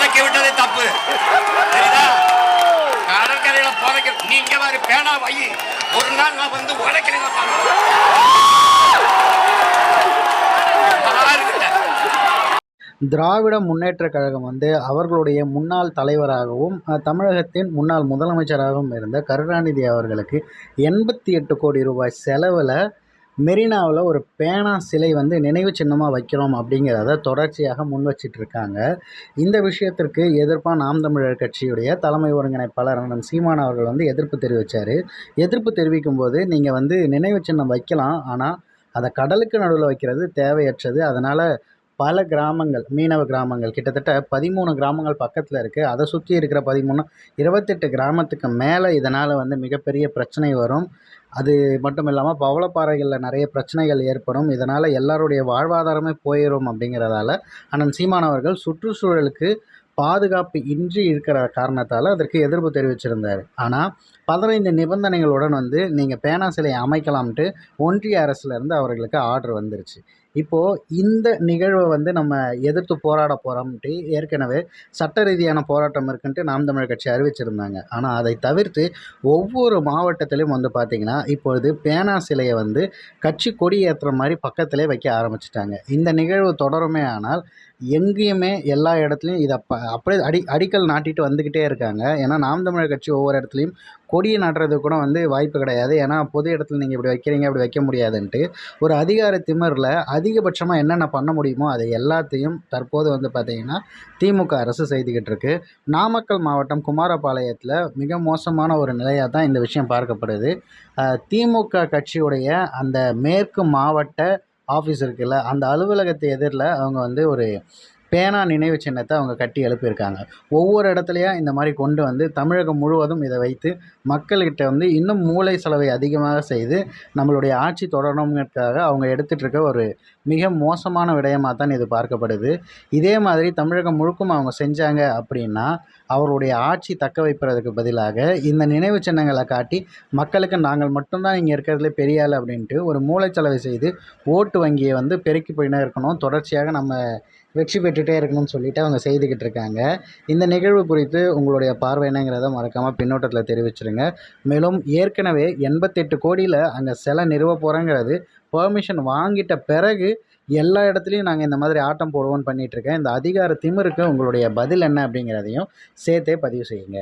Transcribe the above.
புதைக்க விட்டதே தப்பு. சரிதா கடற்கரையில புதைக்க நீங்க மாதிரி பேனா வை ஒரு நாள் நான் வந்து உடைக்கிறேன் திராவிட முன்னேற்ற கழகம் வந்து அவர்களுடைய முன்னாள் தலைவராகவும் தமிழகத்தின் முன்னாள் முதலமைச்சராகவும் இருந்த கருணாநிதி அவர்களுக்கு எண்பத்தி எட்டு கோடி ரூபாய் செலவில் மெரினாவில் ஒரு பேனா சிலை வந்து நினைவு சின்னமாக வைக்கிறோம் அப்படிங்கிறத தொடர்ச்சியாக முன் வச்சிட்டு இருக்காங்க இந்த விஷயத்திற்கு எதிர்ப்பாக நாம் தமிழர் கட்சியுடைய தலைமை ஒருங்கிணைப்பாளர் அண்ணன் சீமான் அவர்கள் வந்து எதிர்ப்பு தெரிவித்தார் எதிர்ப்பு தெரிவிக்கும் போது நீங்கள் வந்து நினைவு சின்னம் வைக்கலாம் ஆனால் அதை கடலுக்கு நடுவில் வைக்கிறது தேவையற்றது. அதனால் பல கிராமங்கள் மீனவ கிராமங்கள் கிட்டத்தட்ட பதிமூணு கிராமங்கள் பக்கத்தில் இருக்குது அதை சுற்றி இருக்கிற பதிமூணு இருபத்தெட்டு கிராமத்துக்கு மேலே இதனால் வந்து மிகப்பெரிய பிரச்சனை வரும். அது மட்டும் இல்லாமல் பவளப்பாறைகளில் நிறைய பிரச்சனைகள் ஏற்படும். இதனால் எல்லாருடைய வாழ்வாதாரமே போயிடும் அப்படிங்கிறதால அண்ணன் சீமான் அவர்கள் சுற்றுச்சூழலுக்கு பாதுகாப்பு இன்றி இருக்கிற காரணத்தால் அதற்கு எதிர்ப்பு தெரிவிச்சிருந்தார். ஆனால் பதினைந்து நிபந்தனைகளுடன் வந்து நீங்கள் பேனா சிலையை அமைக்கலாம்ட்டு ஒன்றிய அரசுலேருந்து அவர்களுக்கு ஆர்டர் வந்துருச்சு. இப்போது இந்த நிகழ்வை வந்து நம்ம எதிர்த்து போராட போகிறோம்ட்டு ஏற்கனவே சட்ட ரீதியான போராட்டம் இருக்குன்ட்டு நாம் தமிழர் கட்சி அறிவிச்சிருந்தாங்க. ஆனால் அதை தவிர்த்து ஒவ்வொரு மாவட்டத்திலையும் வந்து பார்த்திங்கன்னா இப்பொழுது பேனா சிலையை வந்து கட்சி கொடி ஏற்றுற மாதிரி பக்கத்திலே வைக்க ஆரம்பிச்சிட்டாங்க. இந்த நிகழ்வு தொடருமே ஆனால் எங்கேயுமே எல்லா இடத்துலையும் இதை ப அப்படியே அடி அடிக்கல் நாட்டிட்டு வந்துக்கிட்டே இருக்காங்க. ஏன்னா நாம் தமிழர் கட்சி ஒவ்வொரு இடத்துலையும் கொடியை நாட்டுறதுக்கு கூட வந்து வாய்ப்பு கிடையாது. ஏன்னா பொது இடத்துல நீங்கள் இப்படி வைக்கிறீங்க அப்படி வைக்க முடியாதுன்ட்டு ஒரு அதிகார திமிரில் அதிகபட்சமாக என்னென்ன பண்ண முடியுமோ அதை எல்லாத்தையும் தற்போது வந்து பார்த்திங்கன்னா திமுக அரசு செய்துக்கிட்டு இருக்கு. நாமக்கல் மாவட்டம் குமாரபாளையத்தில் மிக மோசமான ஒரு நிலையாக தான் இந்த விஷயம் பார்க்கப்படுது. திமுக கட்சியுடைய அந்த மேற்கு மாவட்ட ஆஃபீஸ் இருக்குல்ல அந்த அலுவலகத்து எதிரில் அவங்க வந்து ஒரு பேனா நினைவு சின்னத்தை அவங்க கட்டி எழுப்பியிருக்காங்க. ஒவ்வொரு இடத்துலையும் இந்த மாதிரி கொண்டு வந்து தமிழகம் முழுவதும் இதை வைத்து மக்கள்கிட்ட வந்து இன்னும் மூளை செலவை அதிகமாக செய்து நம்மளுடைய ஆட்சி தொடரணுங்கிறதுக்காக அவங்க எடுத்துகிட்டு இருக்க ஒரு மிக மோசமான விடயமாக தான் இது பார்க்கப்படுது. இதே மாதிரி தமிழகம் முழுக்கும் அவங்க செஞ்சாங்க அப்படின்னா அவருடைய ஆட்சி தக்க வைப்பதற்கு பதிலாக இந்த நினைவு சின்னங்களை காட்டி மக்களுக்கு நாங்கள் மட்டும்தான் இங்கே இருக்கிறதுலே பெரிய ஆள் அப்படின்ட்டு ஒரு மூளைச்சலவை செய்து ஓட்டு வங்கியை வந்து பெருக்கி போயினே இருக்கணும். தொடர்ச்சியாக நம்ம வெற்றி பெற்றுட்டே இருக்கணும்னு சொல்லிட்டு அவங்க செய்துக்கிட்டு இருக்காங்க. இந்த நிகழ்வு குறித்து உங்களுடைய பார்வை என்னங்கிறத மறக்காமல் பின்னோட்டத்தில் தெரிவிச்சிருங்க. மேலும் ஏற்கனவே எண்பத்தெட்டு கோடியில் அங்கே சிலை நிறுவ போகிறேங்கிறது பெர்மிஷன் வாங்கிட்ட பிறகு எல்லா இடத்துலையும் நாங்கள் இந்த மாதிரி ஆட்டம் போடுவோம்னு பண்ணிகிட்ருக்கேன் இந்த அதிகார திமிருக்கு உங்களுடைய பதில் என்ன அப்படிங்கிறதையும் சேர்த்தே பதிவு செய்யுங்க.